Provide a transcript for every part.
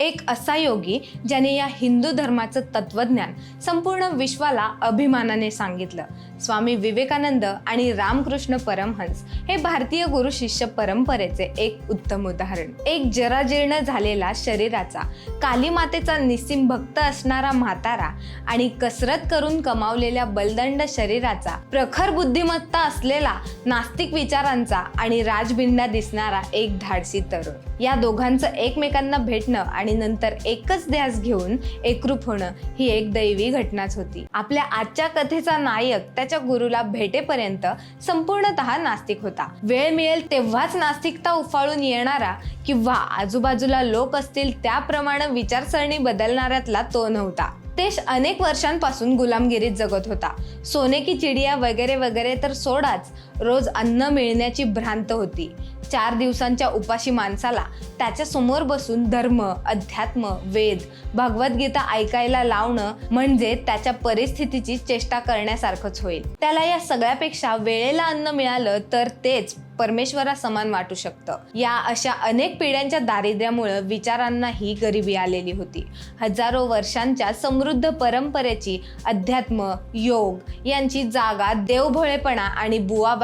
एक असा योगी ज्याने या हिंदू धर्माचं तत्वज्ञान संपूर्ण विश्वाला अभिमानाने सांगितलं. स्वामी विवेकानंद आणि रामकृष्ण परमहंस हे भारतीय गुरु शिष्य परंपरेचे एक उत्तम उदाहरण. एक जराजीर्ण झालेला शरीराचा कालीमातेचा निस्सिम भक्त असणारा म्हातारा आणि कसरत करून कमावलेल्या बलदंड शरीराचा प्रखर बुद्धिमत्ता असलेला नास्तिक विचारांचा आणि राजबिंडा दिसणारा एक धाडसी तरुण. या दोघांचं एकमेकांना भेटणं आणि नंतर एकच ध्यास घेऊन एकरूप होणं ही एक दैवी घटनाच होती. आपल्या आजच्या कथेचा नायक त्याच्या गुरुला भेटेपर्यंत संपूर्णतः नास्तिक होता. वेळ मिळेल तेव्हाच नास्तिकता उफाळून येणारा किंवा आजूबाजूला लोक असतील त्याप्रमाणे विचारसरणी बदलणाऱ्यातला तो नव्हता. देश अनेक वर्षांपासून गुलामगिरीत जगत होता. सोने की चिडिया वगैरे वगैरे तर सोडाच रोज अन्न मिळण्याची भ्रांत होती. चार दिवसांच्या उपाशी माणसाला त्याच्यासमोर बसून धर्म अध्यात्म वेद भगवद्गीता ऐकायला लावणं म्हणजे त्याच्या परिस्थितीची चेष्टा करण्यासारखंच होईल. त्याला या सगळ्यापेक्षा वेळेला अन्न मिळालं तर तेच परमेश्वरा समान वाटू शकतं. या अशा अनेक पिढ्यांच्या दारिद्र्यामुळं विचारांना ही गरिबी आलेली होती. हजारो वर्षांच्या समृद्ध परंपरेची अध्यात्म योग यांची जागा देवभोळेपणा आणि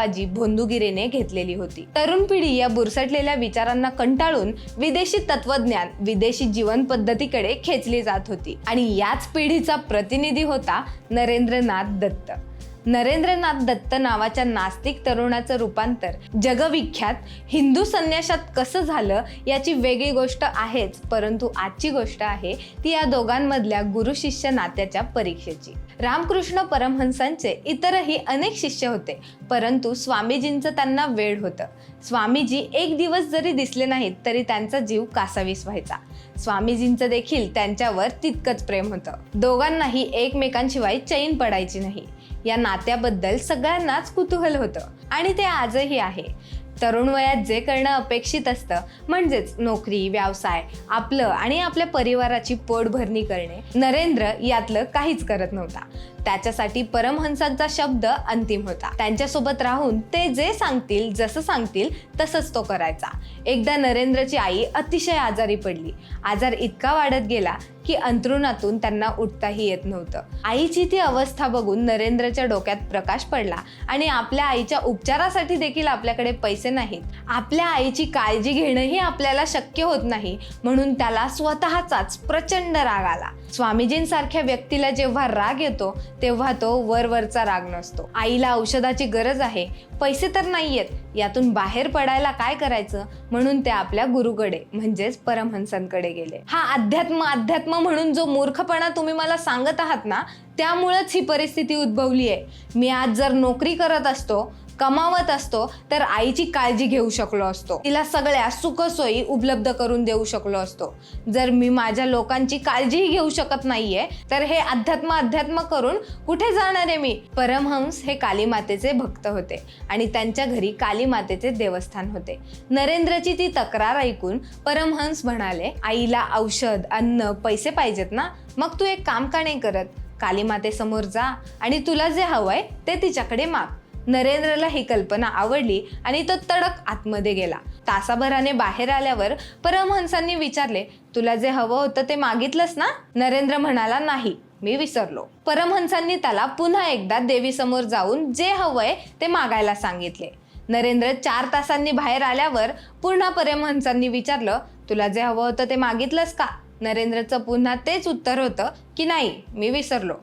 बाजी भोंदुगिरीने घेतलेली होती. तरुण पिढी या बुरसटलेल्या विचारांना कंटाळून विदेशी तत्वज्ञान विदेशी जीवन पद्धतीकडे खेचली जात होती. आणि याच पिढीचा प्रतिनिधी होता नरेंद्रनाथ दत्त. नरेंद्रनाथ दत्त नावाच्या नास्तिक तरुणाचं रूपांतर. जगविख्यात हिंदू संन्यासात कसं झालं याची वेगळी गोष्ट आहेच परंतु आजची गोष्ट आहे ती या दोघांमधल्या गुरु शिष्य नात्याच्या परीक्षेची. रामकृष्ण परमहंसांचे इतरही अनेक शिष्य होते परंतु स्वामीजींचं त्यांना वेळ होतं. स्वामीजी एक दिवस जरी दिसले नाहीत तरी त्यांचा जीव कासावीस व्हायचा. स्वामीजींचं देखील त्यांच्यावर तितकंच प्रेम होतं. दोघांनाही एकमेकांशिवाय चैन पडायची नाही. या नात्याबद्दल सगळ्यांनाच कुतूहल होतं. आणि ते आजही आहे. तरुण वयात जे करणं अपेक्षित असतं म्हणजेच नोकरी व्यवसाय आपलं आणि आपल्या परिवाराची पोटभरणी करणे नरेंद्र यातलं काहीच करत नव्हता. त्याच्यासाठी परमहंसांचा शब्द अंतिम होता. त्यांच्यासोबत राहून ते जे सांगतील जसं सांगतील तसंच तो करायचा. एकदा नरेंद्रची आई अतिशय आजारी पडली. आजार इतका वाढत गेला की अंथरुणातून त्यांना उठताही येत नव्हतं. आईची ती अवस्था बघून नरेंद्रच्या डोक्यात प्रकाश पडला आणि आपल्या आईच्या उपचारासाठी देखील आपल्याकडे पैसे नाहीत. आपल्या आईची काळजी घेणंही आपल्याला शक्य होत नाही म्हणून त्याला स्वतःचाच प्रचंड राग आला. स्वामीजींसारख्या व्यक्तीला जेव्हा राग येतो तेव्हा तो वरवरचा राग नसतो. आईला औषधाची गरज आहे पैसे तर नाहीयेत यातून बाहेर पडायला काय करायचं? म्हणून ते आपल्या गुरुकडे म्हणजेच परमहंसांकडे गेले. हा अध्यात्म अध्यात्म म्हणून जो मूर्खपणा तुम्ही मला सांगत आहात ना त्यामुळंच ही परिस्थिती उद्भवली आहे. मी आज जर नोकरी करत असतो कमावत असतो तर आईची काळजी घेऊ शकलो असतो. तिला सगळ्या सुखसोयी उपलब्ध करून देऊ शकलो असतो. जर मी माझ्या लोकांची काळजीही घेऊ शकत नाहीये तर हे अध्यात्म अध्यात्म करून कुठे जाणार आहे मी? परमहंस हे कालीमातेचे भक्त होते आणि त्यांच्या घरी कालीमातेचे देवस्थान होते. नरेंद्रची ती तक्रार ऐकून परमहंस म्हणाले आईला औषध अन्न पैसे पाहिजेत ना? मग तू एक काम का नाही करत? कालीमातेसमोर जा आणि तुला जे हवंय ते तिच्याकडे माग. नरेंद्रला ही कल्पना आवडली आणि तो तडक आतमध्ये गेला. तासाभराने बाहेर आल्यावर परमहंसांनी विचारले तुला जे हवं होतं ते मागितलंस ना? नरेंद्र म्हणाला नाही मी विसरलो. परमहंसांनी त्याला पुन्हा एकदा देवीसमोर जाऊन जे हवंय ते मागायला सांगितले. नरेंद्र चार तासांनी बाहेर आल्यावर पुन्हा परमहंसांनी विचारलं तुला जे हवं होतं ते मागितलंस का? नरेंद्रचं पुन्हा तेच उत्तर होतं की नाही मी विसरलो.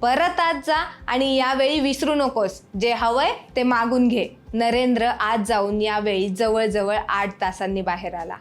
परत आज जा आणि यावेळी विसरू नकोस. जे हवंय ते मागून घे. नरेंद्र आज जाऊन यावेळी जवळजवळ आठ तासांनी बाहेर आला.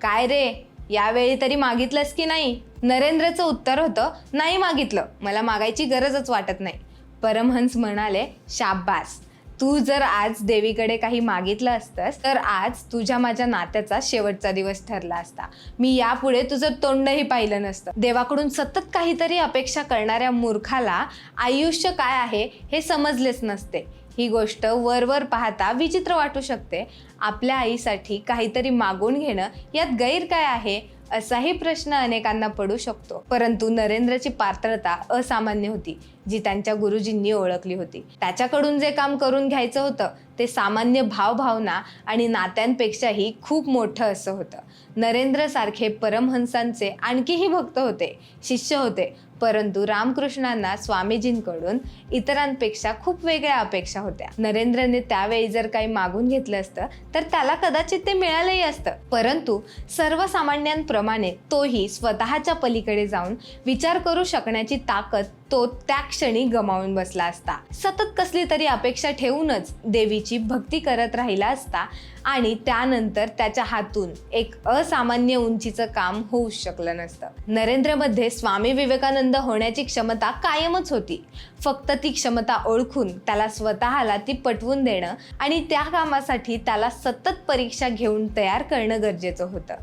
काय रे यावेळी तरी मागितलंस की नाही? नरेंद्रचं उत्तर होतं नाही मागितलं. मला मागायची गरजच वाटत नाही. परमहंस म्हणाले शाब्बास तू जर आज देवीकडे काही मागितलं असतंस तर आज तुझ्या माझ्या नात्याचा शेवटचा दिवस ठरला असता. मी यापुढे तुझं तोंडही पाहिलं नसतं. देवाकडून सतत काहीतरी अपेक्षा करणाऱ्या मूर्खाला आयुष्य काय आहे हे समजलेच नसते. ही गोष्ट वरवर पाहता विचित्र वाटू शकते. आपल्या आईसाठी काहीतरी मागून घेणं यात गैर काय आहे? असाही प्रश्न अनेकांना पडू शकतो. परंतु नरेंद्रची पात्रता असामान्य होती जी त्यांच्या गुरुजींनी ओळखली होती. त्याच्याकडून जे काम करून घ्यायचं होतं ते सामान्य भावभावना आणि नात्यांपेक्षाही खूप मोठं असं होतं. नरेंद्र सारखे परमहंसांचे आणखीही भक्त होते शिष्य होते परंतु रामकृष्णांना स्वामीजींकडून इतरांपेक्षा खूप वेगळ्या अपेक्षा होत्या. नरेंद्रने त्यावेळी जर काही मागून घेतलं असतं तर त्याला कदाचित ते मिळालंही असतं. परंतु सर्वसामान्यांप्रमाणे तोही स्वतःच्या पलीकडे जाऊन विचार करू शकण्याची ताकद तो त्या क्षणी गमावून बसला असता. सतत कसली तरी अपेक्षा ठेवूनच देवीची भक्ती करत राहिला असता आणि त्यानंतर त्याच्या हातून एक असामान्य उंचीचं काम होऊ शकलं नसतं. नरेंद्रमध्ये स्वामी विवेकानंद होण्याची क्षमता कायमच होती. फक्त ती क्षमता ओळखून त्याला स्वतःला ती पटवून देणं आणि त्या कामासाठी त्याला सतत परीक्षा घेऊन तयार करणं गरजेचं होतं.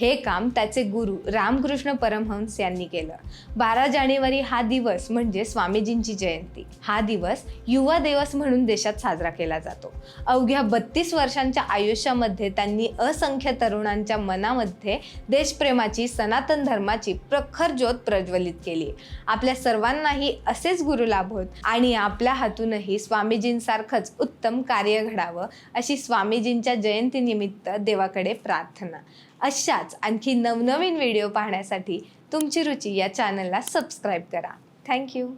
हे काम त्याचे गुरु रामकृष्ण परमहंस यांनी केलं. बारा जानेवारी हा दिवस म्हणजे स्वामीजींची जयंती. हा दिवस युवा दिवस म्हणून देशात साजरा केला जातो. अवघ्या बत्तीस वर्षांच्या आयुष्यामध्ये त्यांनी असंख्य तरुणांच्या मनामध्ये देशप्रेमाची सनातन धर्माची प्रखर ज्योत प्रज्वलित केली. आपल्या सर्वांनाही असेच गुरु लाभोत आणि आपल्या हातूनही स्वामीजींसारखंच उत्तम कार्य घडावं अशी स्वामीजींच्या जयंतीनिमित्त देवाकडे प्रार्थना. अशाच आणखी नवनवीन व्हिडिओ पाहण्यासाठी तुमची रुची या चॅनलला सबस्क्राईब करा. Thank you.